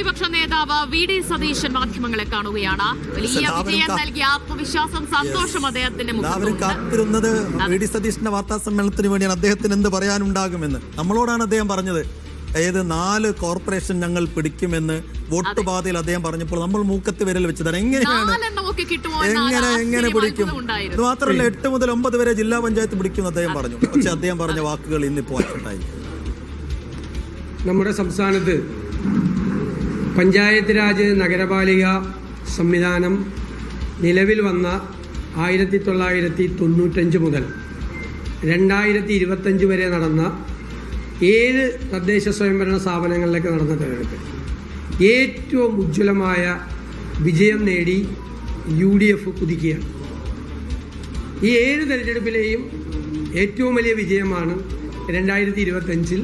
പ്രതിപക്ഷ നേതാവ് V D Satheesan മാധ്യമങ്ങളെ കാണുകയാണ്. വലിയ വിജയം നൽകിയ ആത്മവിശ്വാസം സന്തോഷം അദ്ദേഹത്തിന്റെ എല്ലാവരും കാത്തിരുന്നത് വി ഡി സതീഷിന്റെ വാർത്താ സമ്മേളനത്തിന് വേണ്ടിയാണ്. അദ്ദേഹത്തിന് എന്ത് പറയാനുണ്ടാകുമെന്ന്? നമ്മളോടാണ് അദ്ദേഹം പറഞ്ഞത്. ഏത് നാല് കോർപ്പറേഷൻ ഞങ്ങൾ പിടിക്കുമെന്ന് വോട്ട് പാതയിൽ അദ്ദേഹം പറഞ്ഞപ്പോൾ നമ്മൾ മൂക്കത്ത് വിരൽ വെച്ചതാണ്. എങ്ങനെയാണ്? എങ്ങനെ എങ്ങനെ പിടിക്കും? അത് ഇത് മാത്രമല്ല എട്ട് മുതൽ ഒമ്പത് വരെ ജില്ലാ പഞ്ചായത്ത് പിടിക്കും അദ്ദേഹം പറഞ്ഞു. പക്ഷെ അദ്ദേഹം പറഞ്ഞ വാക്കുകൾ ഇന്നിപ്പോ അച്ചുണ്ടായി നമ്മുടെ സംസ്ഥാനത്ത് പഞ്ചായത്ത് രാജ് നഗരപാലിക സംവിധാനം നിലവിൽ വന്ന ആയിരത്തി തൊള്ളായിരത്തി തൊണ്ണൂറ്റഞ്ച് മുതൽ രണ്ടായിരത്തി ഇരുപത്തഞ്ച് വരെ നടന്ന ഏഴ് തദ്ദേശ സ്വയംഭരണ സ്ഥാപനങ്ങളിലേക്ക് നടന്ന തെരഞ്ഞെടുപ്പ്. ഏറ്റവും ഉജ്ജ്വലമായ വിജയം നേടി യു ഡി എഫ് കുതിക്കുകയാണ്. ഈ ഏഴ് തെരഞ്ഞെടുപ്പിലെയും ഏറ്റവും വലിയ വിജയമാണ് രണ്ടായിരത്തി ഇരുപത്തഞ്ചിൽ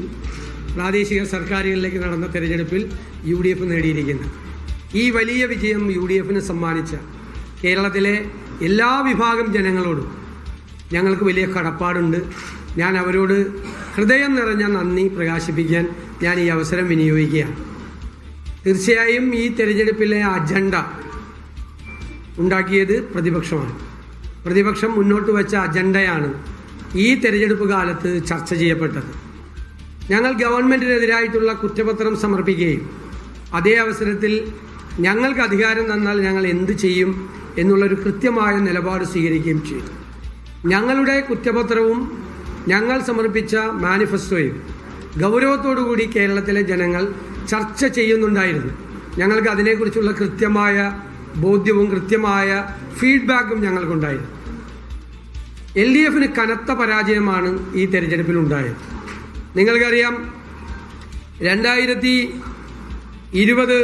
പ്രാദേശിക സർക്കാരുകളിലേക്ക് നടന്ന തെരഞ്ഞെടുപ്പിൽ യു ഡി എഫ് നേടിയിരിക്കുന്നത് ഈ വലിയ വിജയം യു ഡി എഫിന് സമ്മാനിച്ച കേരളത്തിലെ എല്ലാ വിഭാഗം ജനങ്ങളോടും ഞങ്ങൾക്ക് വലിയ കടപ്പാടുണ്ട്. ഞാൻ അവരോട് ഹൃദയം നിറഞ്ഞ നന്ദി പ്രകാശിപ്പിക്കാൻ ഞാൻ ഈ അവസരം വിനിയോഗിക്കുകയാണ്. തീർച്ചയായും ഈ തെരഞ്ഞെടുപ്പിലെ അജണ്ട ഉണ്ടാക്കിയത് പ്രതിപക്ഷമാണ്. പ്രതിപക്ഷം മുന്നോട്ട് വെച്ച അജണ്ടയാണ് ഈ തെരഞ്ഞെടുപ്പ് കാലത്ത് ചർച്ച ചെയ്യപ്പെട്ടത്. ഞങ്ങൾ ഗവൺമെന്റിനെതിരായിട്ടുള്ള കുറ്റപത്രം സമർപ്പിക്കുകയും അതേ അവസരത്തിൽ ഞങ്ങൾക്ക് അധികാരം തന്നാൽ ഞങ്ങൾ എന്ത് ചെയ്യും എന്നുള്ളൊരു കൃത്യമായ നിലപാട് സ്വീകരിക്കുകയും ചെയ്തു. ഞങ്ങളുടെ കുറ്റപത്രവും ഞങ്ങൾ സമർപ്പിച്ച മാനിഫെസ്റ്റോയും ഗൗരവത്തോടുകൂടി കേരളത്തിലെ ജനങ്ങൾ ചർച്ച ചെയ്യുന്നുണ്ടായിരുന്നു. ഞങ്ങൾക്ക് അതിനെക്കുറിച്ചുള്ള കൃത്യമായ ബോധ്യവും കൃത്യമായ ഫീഡ്ബാക്കും ഞങ്ങൾക്കുണ്ടായിരുന്നു. എൽ ഡി എഫിന് കനത്ത പരാജയമാണ് ഈ തെരഞ്ഞെടുപ്പിൽ ഉണ്ടായത് നിങ്ങൾക്കറിയാം രണ്ടായിരത്തി ഇരുപത്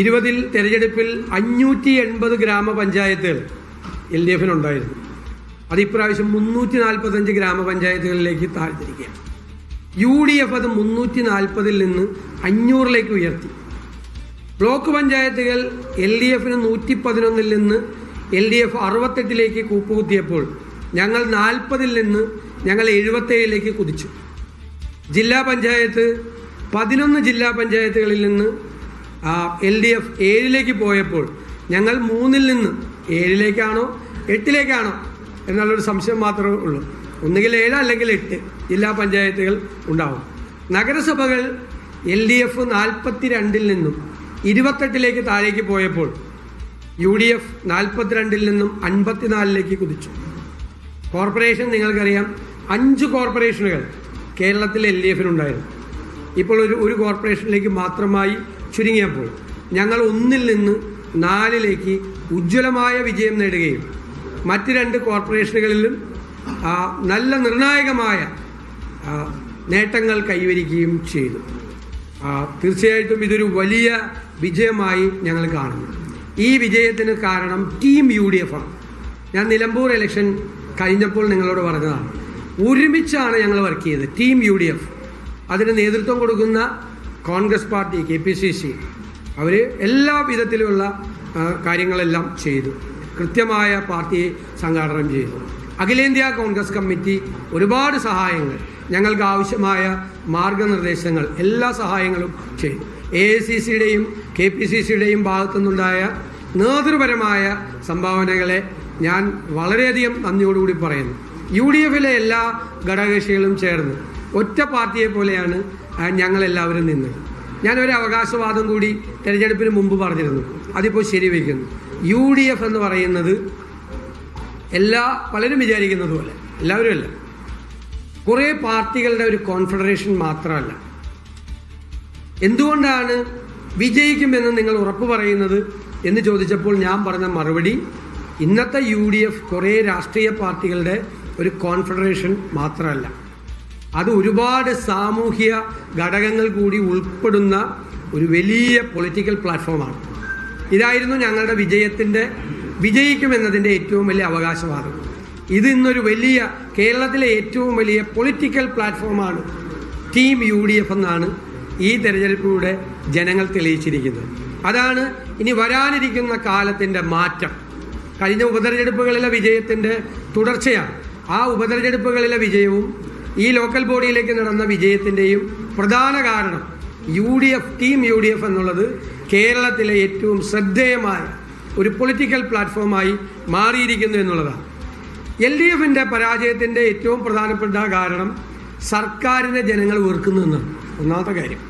ഇരുപതിൽ തെരഞ്ഞെടുപ്പിൽ അഞ്ഞൂറ്റി എൺപത് ഗ്രാമപഞ്ചായത്തുകൾ എൽ ഡി എഫിനുണ്ടായിരുന്നു. അത് ഇപ്രാവശ്യം മുന്നൂറ്റി നാൽപ്പത്തഞ്ച് ഗ്രാമപഞ്ചായത്തുകളിലേക്ക് താഴ്ത്തിരിക്കുകയാണ്. യു ഡി എഫ് അത് മുന്നൂറ്റി നാൽപ്പതിൽ നിന്ന് അഞ്ഞൂറിലേക്ക് ഉയർത്തി. ബ്ലോക്ക് പഞ്ചായത്തുകൾ എൽ ഡി എഫിന് നൂറ്റി പതിനൊന്നിൽ നിന്ന് എൽ ഡി എഫ് അറുപത്തെട്ടിലേക്ക് കൂപ്പുകുത്തിയപ്പോൾ ഞങ്ങൾ നാൽപ്പതിൽ നിന്ന് ഞങ്ങൾ എഴുപത്തേഴിലേക്ക് കുതിച്ചു. ജില്ലാ പഞ്ചായത്ത് പതിനൊന്ന് ജില്ലാ പഞ്ചായത്തുകളിൽ നിന്ന് എൽ ഡി എഫ് ഏഴിലേക്ക് പോയപ്പോൾ ഞങ്ങൾ മൂന്നിൽ നിന്ന് ഏഴിലേക്കാണോ എട്ടിലേക്കാണോ എന്നുള്ളൊരു സംശയം മാത്രമേ ഉള്ളൂ. ഒന്നുകിൽ ഏഴ് അല്ലെങ്കിൽ എട്ട് ജില്ലാ പഞ്ചായത്തുകൾ ഉണ്ടാവും. നഗരസഭകൾ എൽ ഡി എഫ് നാൽപ്പത്തി രണ്ടിൽ നിന്നും ഇരുപത്തെട്ടിലേക്ക് താഴേക്ക് പോയപ്പോൾ യു ഡി എഫ് നാൽപ്പത്തിരണ്ടിൽ നിന്നും അൻപത്തിനാലിലേക്ക് കുതിച്ചു. കോർപ്പറേഷൻ നിങ്ങൾക്കറിയാം അഞ്ച് കോർപ്പറേഷനുകൾ കേരളത്തിൽ എൽ ഡി എഫിനുണ്ടായിരുന്നു. ഇപ്പോൾ ഒരു ഒരു കോർപ്പറേഷനിലേക്ക് മാത്രമായി ചുരുങ്ങിയപ്പോൾ ഞങ്ങൾ ഒന്നിൽ നിന്ന് നാലിലേക്ക് ഉജ്ജ്വലമായ വിജയം നേടുകയും മറ്റ് രണ്ട് കോർപ്പറേഷനുകളിലും നല്ല നിർണായകമായ നേട്ടങ്ങൾ കൈവരിക്കുകയും ചെയ്തു. തീർച്ചയായിട്ടും ഇതൊരു വലിയ വിജയമായി ഞങ്ങൾ കാണുന്നു. ഈ വിജയത്തിന് കാരണം ടീം യു ഡി എഫ് ആണ്. ഞാൻ നിലമ്പൂർ ഇലക്ഷൻ കഴിഞ്ഞപ്പോൾ നിങ്ങളോട് പറഞ്ഞതാണ് ഒരുമിച്ചാണ് ഞങ്ങൾ വർക്ക് ചെയ്തത് ടീം യു ഡി എഫ് അതിന് നേതൃത്വം കൊടുക്കുന്ന Congress party K P C C അവർ എല്ലാ വിധത്തിലുള്ള കാര്യങ്ങളെല്ലാം ചെയ്തു. കൃത്യമായ പാർട്ടിയെ സംഘാടനം ചെയ്തു. അഖിലേന്ത്യാ കോൺഗ്രസ് കമ്മിറ്റി ഒരുപാട് സഹായങ്ങൾ ഞങ്ങൾക്ക് ആവശ്യമായ മാർഗനിർദ്ദേശങ്ങൾ എല്ലാ സഹായങ്ങളും ചെയ്തു. എ ഐ സി സിയുടെയും കെ പി സി സിയുടെയും ഭാഗത്തുനിന്നുണ്ടായ നേതൃപരമായ സംഭാവനകളെ ഞാൻ വളരെയധികം നന്ദിയോടുകൂടി പറയുന്നു. യു ഡി എഫിലെ എല്ലാ ഘടകകക്ഷികളും ചേർന്ന് ഒറ്റ പാർട്ടിയെ പോലെയാണ് ഞങ്ങളെല്ലാവരും നിന്നത്. ഞാനൊരു അവകാശവാദം കൂടി തിരഞ്ഞെടുപ്പിന് മുമ്പ് പറഞ്ഞിരുന്നു. അതിപ്പോൾ ശരിവയ്ക്കുന്നു. യു ഡി എഫ് എന്ന് പറയുന്നത് എല്ലാ പലരും വിചാരിക്കുന്നത് പോലെ എല്ലാവരും അല്ല. കുറേ പാർട്ടികളുടെ ഒരു കോൺഫെഡറേഷൻ മാത്രമല്ല. എന്തുകൊണ്ടാണ് വിജയിക്കുമെന്ന് നിങ്ങൾ ഉറപ്പ് പറയുന്നത് എന്ന് ചോദിച്ചപ്പോൾ ഞാൻ പറഞ്ഞ മറുപടി ഇന്നത്തെ യു ഡി എഫ് കുറേ രാഷ്ട്രീയ പാർട്ടികളുടെ ഒരു കോൺഫെഡറേഷൻ മാത്രമല്ല. അത് ഒരുപാട് സാമൂഹ്യ ഘടകങ്ങൾ കൂടി ഉൾപ്പെടുന്ന ഒരു വലിയ പൊളിറ്റിക്കൽ പ്ലാറ്റ്ഫോമാണ്. ഇതായിരുന്നു ഞങ്ങളുടെ വിജയത്തിന്റെ വിജയിക്കുമെന്നതിന്റെ ഏറ്റവും വലിയ അവകാശവാദം. ഇത് ഇന്നൊരു വലിയ കേരളത്തിലെ ഏറ്റവും വലിയ പൊളിറ്റിക്കൽ പ്ലാറ്റ്ഫോമാണ് ടീം യു ഡി എഫ് എന്നാണ് ഈ തെരഞ്ഞെടുപ്പിലൂടെ ജനങ്ങൾ തെളിയിച്ചിരിക്കുന്നത്. അതാണ് ഇനി വരാനിരിക്കുന്ന കാലത്തിന്റെ മാറ്റം. കഴിഞ്ഞ ഉപതെരഞ്ഞെടുപ്പുകളിലെ വിജയത്തിന്റെ തുടർച്ചയാണ്. ആ ഉപതെരഞ്ഞെടുപ്പുകളിലെ വിജയവും ഈ ലോക്കൽ ബോഡിയിലേക്ക് നടന്ന വിജയത്തിന്റെയും പ്രധാന കാരണം U D F team U D F എന്നുള്ളത് കേരളത്തിലെ ഏറ്റവും ശ്രദ്ധേയമായ ഒരു പൊളിറ്റിക്കൽ പ്ലാറ്റ്ഫോമായി മാറിയിരിക്കുന്നു എന്നുള്ളതാണ്. എൽ ഡി എഫിന്റെ പരാജയത്തിന്റെ ഏറ്റവും പ്രധാനപ്പെട്ട കാരണം സർക്കാരിനെ ജനങ്ങൾ വെറുക്കുന്നു എന്നാണ്. ഒന്നാമത്തെ കാര്യം.